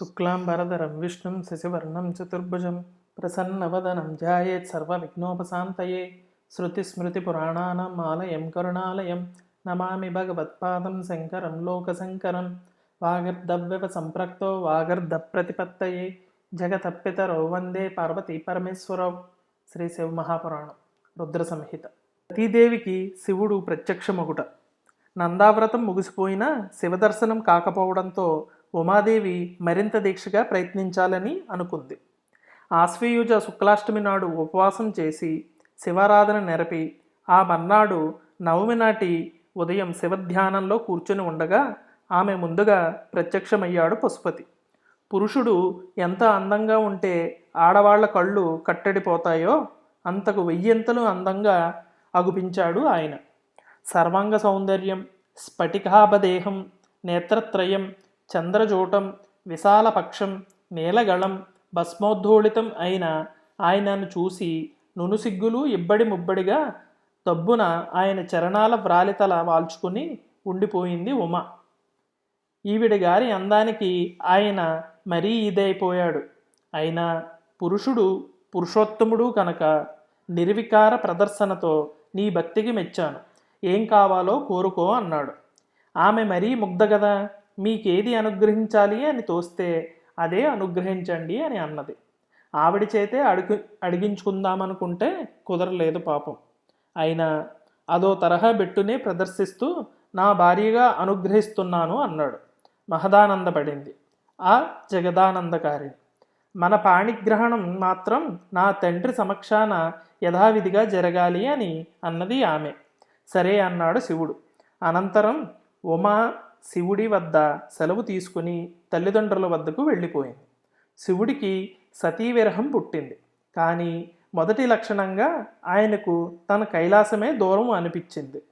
శుక్లాంబరధరం విష్ణుం శశివర్ణం చతుర్భుజం ప్రసన్నవదనం ధ్యాయేత్ సర్వవిఘ్నోపశాంతయే. శృతిస్మృతిపురాణానాం ఆలయం కరుణాలయం. నమామి భగవత్పాదం శంకరం లోకశంకరం. వాగర్ధవ్యవ సంప్రక్తో వాగర్ధ ప్రతిపత్తయే జగతప్పితరో వందే పార్వతీ పరమేశ్వరౌ. శ్రీ శివ మహాపురాణం రుద్ర సంహిత సతీదేవికి శివుడు ప్రత్యక్షమగుట. నందావ్రతం ముగిసిపోయినా శివదర్శనం కాకపోవడంతో ఉమాదేవి మరింత దీక్షగా ప్రయత్నించాలని అనుకుంది. ఆశ్వయుజ శుక్లాష్టమి నాడు ఉపవాసం చేసి శివారాధన నెరపి ఆ మర్నాడు నవమి నాటి ఉదయం శివధ్యానంలో కూర్చుని ఉండగా ఆమె ముందుగా ప్రత్యక్షమయ్యాడు పశుపతి. పురుషుడు ఎంత అందంగా ఉంటే ఆడవాళ్ళ కళ్ళు కట్టడిపోతాయో అంతకు వెయ్యింతలు అందంగా అగుపించాడు ఆయన. సర్వాంగ సౌందర్యం స్ఫటికాభదేహం నేత్రత్రయం చంద్రజూటం విశాలపక్షం నీలగళం భస్మోద్ధూళితం అయిన ఆయనను చూసి నునుసిగ్గులు ఇబ్బడి ముబ్బడిగా దబ్బున ఆయన చరణాల వ్రాలితల వాల్చుకుని ఉండిపోయింది ఉమ. ఈవిడ గారి అందానికి ఆయన మరీ ఇదైపోయాడు. అయినా పురుషుడు పురుషోత్తముడు కనుక నిర్వికార ప్రదర్శనతో నీ భక్తికి మెచ్చాను. ఏం కావాలో కోరుకో అన్నాడు. ఆమె మరీ ముగ్ధ కదా మీకేది అనుగ్రహించాలి అని తోస్తే అదే అనుగ్రహించండి అని అన్నది. ఆవిడ చేతే అడుగు అడిగించుకుందామనుకుంటే కుదరలేదు పాపం. అయినా అదో తరహా బెట్టునే ప్రదర్శిస్తూ నా భార్యగా అనుగ్రహిస్తున్నాను అన్నాడు. మహదానందపడింది. ఆ జగదానందకారిణి మన పాణిగ్రహణం మాత్రం నా తండ్రి సమక్షాన యథావిధిగా జరగాలి అని అన్నది ఆమె. సరే అన్నాడు శివుడు. అనంతరం ఉమా శివుడి వద్ద సెలవు తీసుకుని తల్లిదండ్రుల వద్దకు వెళ్ళిపోయింది. శివుడికి సతీ విరహం పుట్టింది. కానీ మొదటి లక్షణంగా ఆయనకు తన కైలాసమే దూరం అనిపించింది.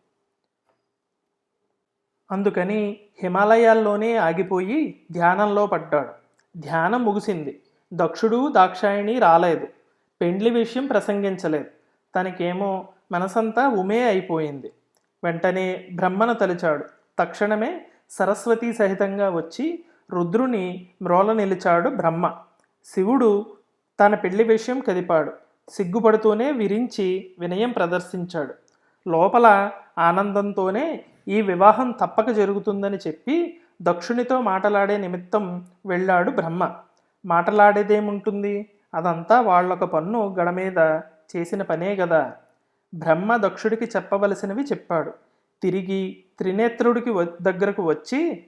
అందుకని హిమాలయాల్లోనే ఆగిపోయి ధ్యానంలో పడ్డాడు. ధ్యానం ముగిసింది. దక్షుడు దాక్షాయిణి రాలేదు. పెండ్లి విషయం ప్రసంగించలేదు. తనకేమో మనసంతా ఉమే అయిపోయింది. వెంటనే బ్రహ్మను తలిచాడు. తక్షణమే సరస్వతి సహితంగా వచ్చి రుద్రుని మ్రోల నిలిచాడు బ్రహ్మ. శివుడు తన పెళ్ళి విషయం కదిపాడు. సిగ్గుపడుతూనే విరించి వినయం ప్రదర్శించాడు. లోపల ఆనందంతోనే ఈ వివాహం తప్పక జరుగుతుందని చెప్పి దక్షునితో మాటలాడే నిమిత్తం వెళ్ళాడు బ్రహ్మ. మాటలాడేదేముంటుంది? అదంతా వాళ్ళొక పన్ను గడ మీద చేసిన పనే కదా బ్రహ్మ దక్షుడికి చెప్పవలసినవి చెప్పాడు. తిరిగి త్రినేత్రుడికి వ- దగ్గరకు వచ్చి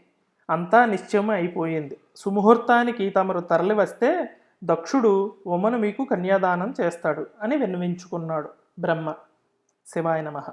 అంతా నిశ్చయం అయిపోయింది. సుముహూర్తానికి తమరు తరలి వస్తే దక్షుడు ఉమను మీకు కన్యాదానం చేస్తాడు అని విన్నవించుకున్నాడు బ్రహ్మ. శివాయ నమః.